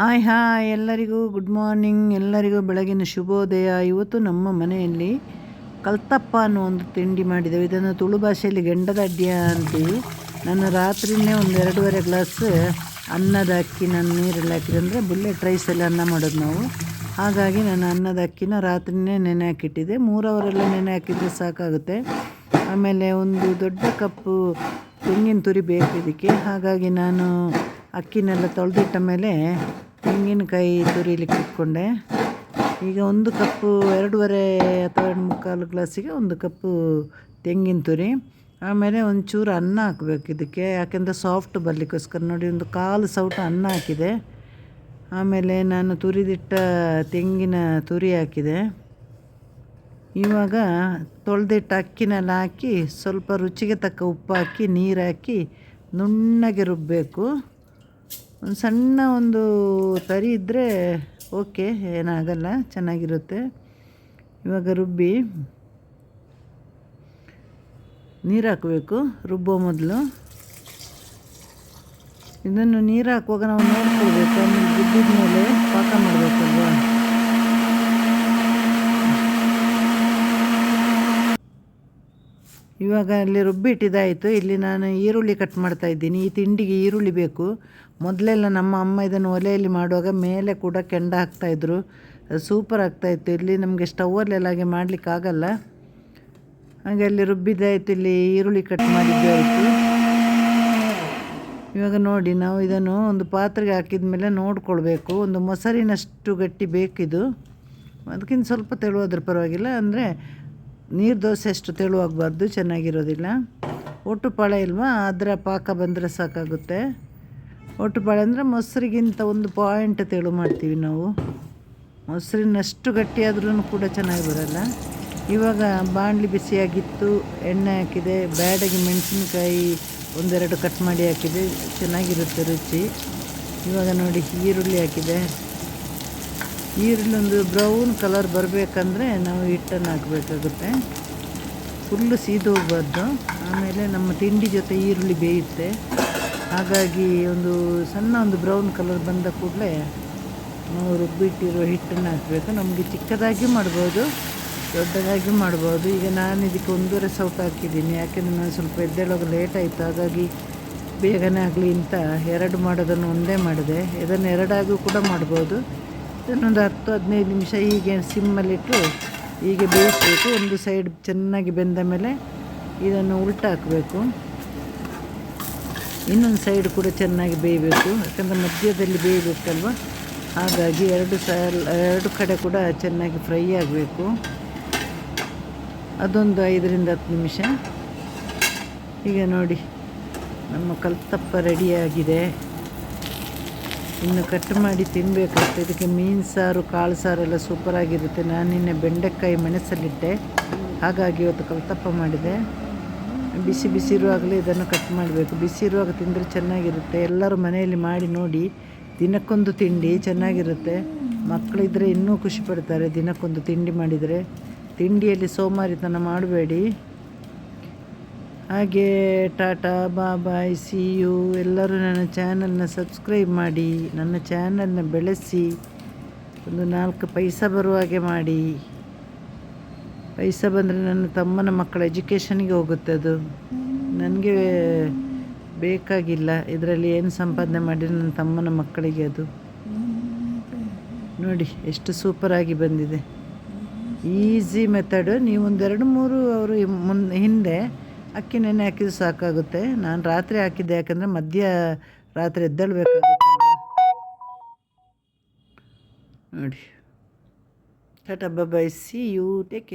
Hi hi ಎಲ್ಲರಿಗೂ good morning, ಎಲ್ಲರಿಗೂ ಬೆಳಗಿನ ಶುಭೋದಯ. ಇವತ್ತು ನಮ್ಮ ಮನೆಯಲ್ಲಿ ಕಲ್ತಪ್ಪ ಅನ್ನೋ ಒಂದು ತಿಂಡಿ ಮಾಡಿದ್ದೇವೆ. ಇದನ್ನು ತುಳು ಭಾಷೆಯಲ್ಲಿ ಗಂಡದ ಅಡ್ಡಿಯ ಅಂತೀವಿ. ನಾನು ರಾತ್ರಿನೇ ಒಂದು ಎರಡೂವರೆ ಗ್ಲಾಸ್ ಅನ್ನದ ಅಕ್ಕಿ ನಾನು ನೀರಲ್ಲಿ ಹಾಕಿದೆ ಅಂದರೆ ಬುಲ್ಲೆಟ್ ರೈಸಲ್ಲಿ ಅನ್ನ ಮಾಡೋದು ನಾವು. ಹಾಗಾಗಿ ನಾನು ಅನ್ನದ ಅಕ್ಕಿನ ರಾತ್ರಿನೇ ನೆನೆ ಹಾಕಿಟ್ಟಿದ್ದೆ. ಮೂರವರೆಲ್ಲ ನೆನೆ ಹಾಕಿದರೆ ಸಾಕಾಗುತ್ತೆ. ಆಮೇಲೆ ಒಂದು ದೊಡ್ಡ ಕಪ್ಪು ತೆಂಗಿನ ತುರಿ ಬೇಕು ಇದಕ್ಕೆ. ಹಾಗಾಗಿ ನಾನು ಅಕ್ಕಿನೆಲ್ಲ ತೊಳೆದಿಟ್ಟ ಮೇಲೆ ತೆಂಗಿನಕಾಯಿ ತುರಿಲಿಕ್ಕೆ ಇಟ್ಕೊಂಡೆ. ಈಗ ಒಂದು ಕಪ್ಪು, ಎರಡೂವರೆ ಅಥವಾ ಎರಡು ಮುಕ್ಕಾಲು ಗ್ಲಾಸಿಗೆ ಒಂದು ಕಪ್ಪು ತೆಂಗಿನ ತುರಿ. ಆಮೇಲೆ ಒಂಚೂರು ಅನ್ನ ಹಾಕಬೇಕು ಇದಕ್ಕೆ. ಯಾಕೆಂದರೆ ಸಾಫ್ಟ್ ಬರಲಿಕ್ಕೋಸ್ಕರ. ನೋಡಿ, ಒಂದು ಕಾಲು ಸೌಟ ಅನ್ನ ಹಾಕಿದೆ. ಆಮೇಲೆ ನಾನು ತುರಿದಿಟ್ಟ ತೆಂಗಿನ ತುರಿ ಹಾಕಿದೆ. ಇವಾಗ ತೊಳೆದಿಟ್ಟ ಅಕ್ಕಿನಲ್ಲಿ ಹಾಕಿ ಸ್ವಲ್ಪ ರುಚಿಗೆ ತಕ್ಕ ಉಪ್ಪು ಹಾಕಿ, ನೀರು ಹಾಕಿ ನುಣ್ಣಗೆ ರುಬ್ಬಬೇಕು ಒಂದು ಸಣ್ಣ ಒಂದು ತರಿ ಇದ್ದರೆ ಓಕೆ, ಏನಾಗಲ್ಲ, ಚೆನ್ನಾಗಿರುತ್ತೆ. ಇವಾಗ ರುಬ್ಬಿ, ನೀರು ಹಾಕಬೇಕು, ರುಬ್ಬೋ ಮೊದಲು. ಇದನ್ನು ನೀರು ಹಾಕುವಾಗ ನಾವು ನೋಡ್ಕೊಳ್ಬೇಕು ರುಬ್ಬಿದ ಮೇಲೆ ಪಾಕ ಮಾಡಬೇಕಲ್ವಾ? ಇವಾಗ ಅಲ್ಲಿ ರುಬ್ಬಿಟ್ಟಿದ್ದಾಯಿತು ಇಲ್ಲಿ ನಾನು ಈರುಳ್ಳಿ ಕಟ್ ಮಾಡ್ತಾ ಇದ್ದೀನಿ. ಈ ತಿಂಡಿಗೆ ಈರುಳ್ಳಿ ಬೇಕು. ಮೊದಲೆಲ್ಲ ನಮ್ಮ ಅಮ್ಮ ಇದನ್ನು ಒಲೆಯಲ್ಲಿ ಮಾಡುವಾಗ ಮೇಲೆ ಕೂಡ ಕೆಂಡ ಹಾಕ್ತಾಯಿದ್ರು ಸೂಪರ್ ಆಗ್ತಾಯಿತ್ತು ಇಲ್ಲಿ ನಮಗೆ ಸ್ಟವಲ್ಲೆಲ್ಲ ಹಾಗೆ ಮಾಡಲಿಕ್ಕಾಗಲ್ಲ ಹಾಗೆ ಅಲ್ಲಿ ರುಬ್ಬಿದ್ದಾಯಿತು. ಇಲ್ಲಿ ಈರುಳ್ಳಿ ಕಟ್ ಮಾಡಿದ್ದಾಯಿತು ಇವಾಗ ನೋಡಿ, ನಾವು ಇದನ್ನು ಒಂದು ಪಾತ್ರೆಗೆ ಹಾಕಿದ ಮೇಲೆ ನೋಡ್ಕೊಳ್ಬೇಕು. ಒಂದು ಮೊಸರಿನಷ್ಟು ಗಟ್ಟಿ ಬೇಕಿದು. ಅದಕ್ಕಿಂತ ಸ್ವಲ್ಪ ತೆಳುವುದ್ರ ಪರವಾಗಿಲ್ಲ. ಅಂದರೆ ನೀರು ದೋಸೆ ಅಷ್ಟು ತೆಳುವಾಗಬಾರ್ದು, ಚೆನ್ನಾಗಿರೋದಿಲ್ಲ. ಒಟ್ಟು ಪಾಳೆ ಇಲ್ವಾ? ಅದರ ಪಾಕ ಬಂದರೆ ಸಾಕಾಗುತ್ತೆ. ಒಟ್ಟು ಪಾಳೆ ಅಂದರೆ ಮೊಸರಿಗಿಂತ ಒಂದು ಪಾಯಿಂಟ್ ತೆಳು ಮಾಡ್ತೀವಿ ನಾವು. ಮೊಸರಿನಷ್ಟು ಗಟ್ಟಿಯಾದ್ರೂ ಕೂಡ ಚೆನ್ನಾಗಿ ಬರೋಲ್ಲ. ಇವಾಗ ಬಾಣಲಿ ಬಿಸಿಯಾಗಿತ್ತು, ಎಣ್ಣೆ ಹಾಕಿದೆ, ಬ್ಯಾಡಗಿ ಮೆಣಸಿನ್ಕಾಯಿ ಒಂದೆರಡು ಕಟ್ ಮಾಡಿ ಹಾಕಿದೆ. ಚೆನ್ನಾಗಿರುತ್ತೆ ರುಚಿ. ಇವಾಗ ನೋಡಿ ಈರುಳ್ಳಿ ಹಾಕಿದೆ. ಈರುಳ್ಳಿ ಒಂದು ಬ್ರೌನ್ ಕಲರ್ ಬರಬೇಕಂದ್ರೆ ನಾವು ಹಿಟ್ಟನ್ನು ಹಾಕಬೇಕಾಗುತ್ತೆ. ಫುಲ್ಲು ಸೀದು ಹೋಗ್ಬಾರ್ದು. ಆಮೇಲೆ ನಮ್ಮ ತಿಂಡಿ ಜೊತೆ ಈರುಳ್ಳಿ ಬೇಯುತ್ತೆ. ಹಾಗಾಗಿ ಒಂದು ಸಣ್ಣ ಒಂದು ಬ್ರೌನ್ ಕಲರ್ ಬಂದ ಕೂಡಲೇ ನಾವು ರುಬ್ಬಿಟ್ಟಿರೋ ಹಿಟ್ಟನ್ನು ಹಾಕಬೇಕು. ನಮಗೆ ಚಿಕ್ಕದಾಗಿ ಮಾಡ್ಬೋದು, ದೊಡ್ಡದಾಗಿ ಮಾಡ್ಬೋದು. ಈಗ ನಾನು ಇದಕ್ಕೆ ಒಂದೂವರೆ ಸೌಟ್ ಹಾಕಿದ್ದೀನಿ. ಯಾಕೆಂದರೆ ನಾನು ಸ್ವಲ್ಪ ಎದ್ದೇಳೋಕೆ ಲೇಟ್ ಆಯಿತು. ಹಾಗಾಗಿ ಬೇಗನೆ ಆಗಲಿ ಅಂತ ಎರಡು ಮಾಡೋದನ್ನು ಒಂದೇ ಮಾಡಿದೆ. ಇದನ್ನು ಎರಡಾಗೂ ಕೂಡ ಮಾಡ್ಬೋದು. ಇದನ್ನೊಂದು ಹತ್ತು ಹದಿನೈದು ನಿಮಿಷ ಹೀಗೆ ಸಿಮ್ಮಲ್ಲಿಟ್ಟು ಹೀಗೆ ಬೇಯಿಸಬೇಕು. ಒಂದು ಸೈಡ್ ಚೆನ್ನಾಗಿ ಬೆಂದ ಮೇಲೆ ಇದನ್ನು ಉಲ್ಟ ಹಾಕಬೇಕು. ಇನ್ನೊಂದು ಸೈಡ್ ಕೂಡ ಚೆನ್ನಾಗಿ ಬೇಯಬೇಕು. ಯಾಕಂದರೆ ಮಧ್ಯದಲ್ಲಿ ಬೇಯಬೇಕಲ್ವ? ಹಾಗಾಗಿ ಎರಡು ಸಲ ಎರಡು ಕಡೆ ಕೂಡ ಚೆನ್ನಾಗಿ ಫ್ರೈ ಆಗಬೇಕು. ಅದೊಂದು ಐದರಿಂದ ಹತ್ತು ನಿಮಿಷ. ಈಗ ನೋಡಿ, ನಮ್ಮ ಕಲ್ತಪ್ಪ ರೆಡಿಯಾಗಿದೆ ಇನ್ನು ಕಟ್ ಮಾಡಿ ತಿನ್ನಬೇಕಾಗುತ್ತೆ ಇದಕ್ಕೆ ಮೀನು ಸಾರು, ಕಾಳು ಸಾರು ಸಾರೆಲ್ಲ ಸೂಪರಾಗಿರುತ್ತೆ ನಾನು ನಿನ್ನೆ ಬೆಂಡೆಕಾಯಿ ಮೆಣಸಲ್ಲಿಟ್ಟೆ. ಹಾಗಾಗಿ ಇವತ್ತು ಕಲ್ತಪ್ಪ ಮಾಡಿದೆ. ಬಿಸಿ ಬಿಸಿ ಇರುವಾಗಲೇ ಇದನ್ನು ಕಟ್ ಮಾಡಬೇಕು. ಬಿಸಿ ಇರುವಾಗ ತಿಂದರೆ ಚೆನ್ನಾಗಿರುತ್ತೆ. ಎಲ್ಲರೂ ಮನೆಯಲ್ಲಿ ಮಾಡಿ ನೋಡಿ, ದಿನಕ್ಕೊಂದು ತಿಂಡಿ ಚೆನ್ನಾಗಿರುತ್ತೆ. ಮಕ್ಕಳಿದ್ದರೆ ಇನ್ನೂ ಖುಷಿ ಪಡ್ತಾರೆ ದಿನಕ್ಕೊಂದು ತಿಂಡಿ ಮಾಡಿದರೆ. ತಿಂಡಿಯಲ್ಲಿ ಸೋಮಾರಿತನ ಮಾಡಬೇಡಿ. ಹಾಗೆ ಟಾಟಾ ಬಾಬಾಯ್ ಸಿ ಯು ಎಲ್ಲರೂ ನನ್ನ ಚಾನಲ್ನ ಸಬ್ಸ್ಕ್ರೈಬ್ ಮಾಡಿ, ನನ್ನ ಚಾನಲ್ನ ಬೆಳೆಸಿ, ಒಂದು ನಾಲ್ಕು ಪೈಸಾ ಬರುವ ಹಾಗೆ ಮಾಡಿ. ಪೈಸಾ ಬಂದರೆ ನನ್ನ ತಮ್ಮನ ಮಕ್ಕಳ ಎಜುಕೇಷನಿಗೆ ಹೋಗುತ್ತೆ ಅದು. ನನಗೆ ಬೇಕಾಗಿಲ್ಲ. ಇದರಲ್ಲಿ ಏನು ಸಂಪಾದನೆ ಮಾಡಿ ನನ್ನ ತಮ್ಮನ ಮಕ್ಕಳಿಗೆ ಅದು. ನೋಡಿ, ಎಷ್ಟು ಸೂಪರಾಗಿ ಬಂದಿದೆ. ಈಸಿ ಮೆಥಡು ನೀವೊಂದೆರಡು ಮೂರು ಅವರು ಮುನ್, ಹಿಂದೆ ಅಕ್ಕಿ ನೆನೆ ಹಾಕಿದ್ರೆ ಸಾಕಾಗುತ್ತೆ. ನಾನು ರಾತ್ರಿ ಹಾಕಿದ್ದೆ, ಯಾಕಂದರೆ ಮಧ್ಯ ರಾತ್ರಿ ಎದ್ದೇಳಬೇಕಾಗುತ್ತೆ ನೋಡಿ. Tata bye see, you, take